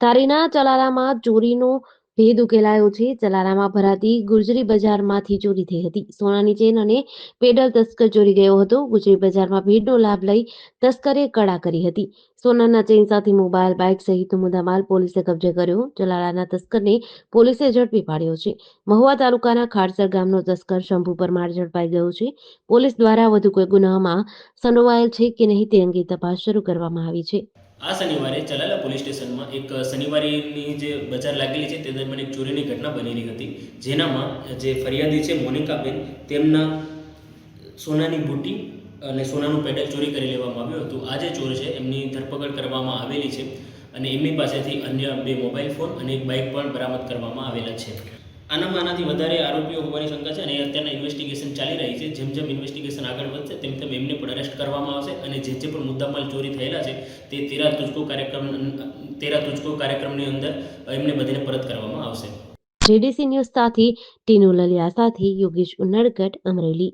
ધારીના ચલારામાં ચોરીનો ભેદ ઉકેલાયો છે. ચલારામાં ભરાતી ગુજરી બજારમાંથી ચોરી થઈ હતી. સોનાની ચેન અને પેડલ તસ્કર ચોરી ગયો હતો. ગુજરી બજારમાં ભીડનો લાભ લઈ તસ્કરે કડા કરી હતી. સોનાના ચેન સાથે મોબાઈલ, બાઇક સહિત મુદ્દામાલ પોલીસે કબજે કર્યો. ચલારાના તસ્કરને પોલીસે ઝડપી પાડ્યો છે. મહુવા તાલુકાના ખાડસર ગામનો તસ્કર શંભુ પરમાર ઝડપાઈ ગયો છે. પોલીસ દ્વારા વધુ કોઈ ગુનામાં સંડોવાયેલ છે કે નહીં તે અંગે તપાસ શરૂ કરવામાં આવી છે. આ શનિવારે ચલાલા પોલીસ સ્ટેશનમાં એક શનિવારેની જે બજાર લાગેલી છે તે દરમિયાન એક ચોરીની ઘટના બનેલી હતી. જેનામાં જે ફરિયાદી છે મોનિકાબેન, તેમના સોનાની બુટી અને સોનાનું પેડલ ચોરી કરી લેવામાં આવ્યું હતું. આ જે ચોર છે, એમની ધરપકડ કરવામાં આવેલી છે અને એમની પાસેથી અન્ય બે મોબાઈલ ફોન અને એક બાઇક પણ બરામદ કરવામાં આવેલા છે. આનામાં આનાથી વધારે આરોપીઓ હોવાની શંકા છે અને અત્યારના ઇન્વેસ્ટિગેશન ચાલી રહી છે. જેમ જેમ ઇન્વેસ્ટિગેશન આગળ વધશે, તેમ તેમ એમને પણ અરેસ્ટ કરવામાં આવશે અને જે જે પણ મુદ્દામાલ ચોરી થયેલા છે, તે તેરા તુજકો કાર્યક્રમ, તેરા તુજકો કાર્યક્રમની અંદર એમને બધાને પરત કરવામાં આવશે. જેડીસી ન્યૂઝ સાથે ટીનુ લલિયા સાથે યોગેશ ઉનડગઢ અમરેલી.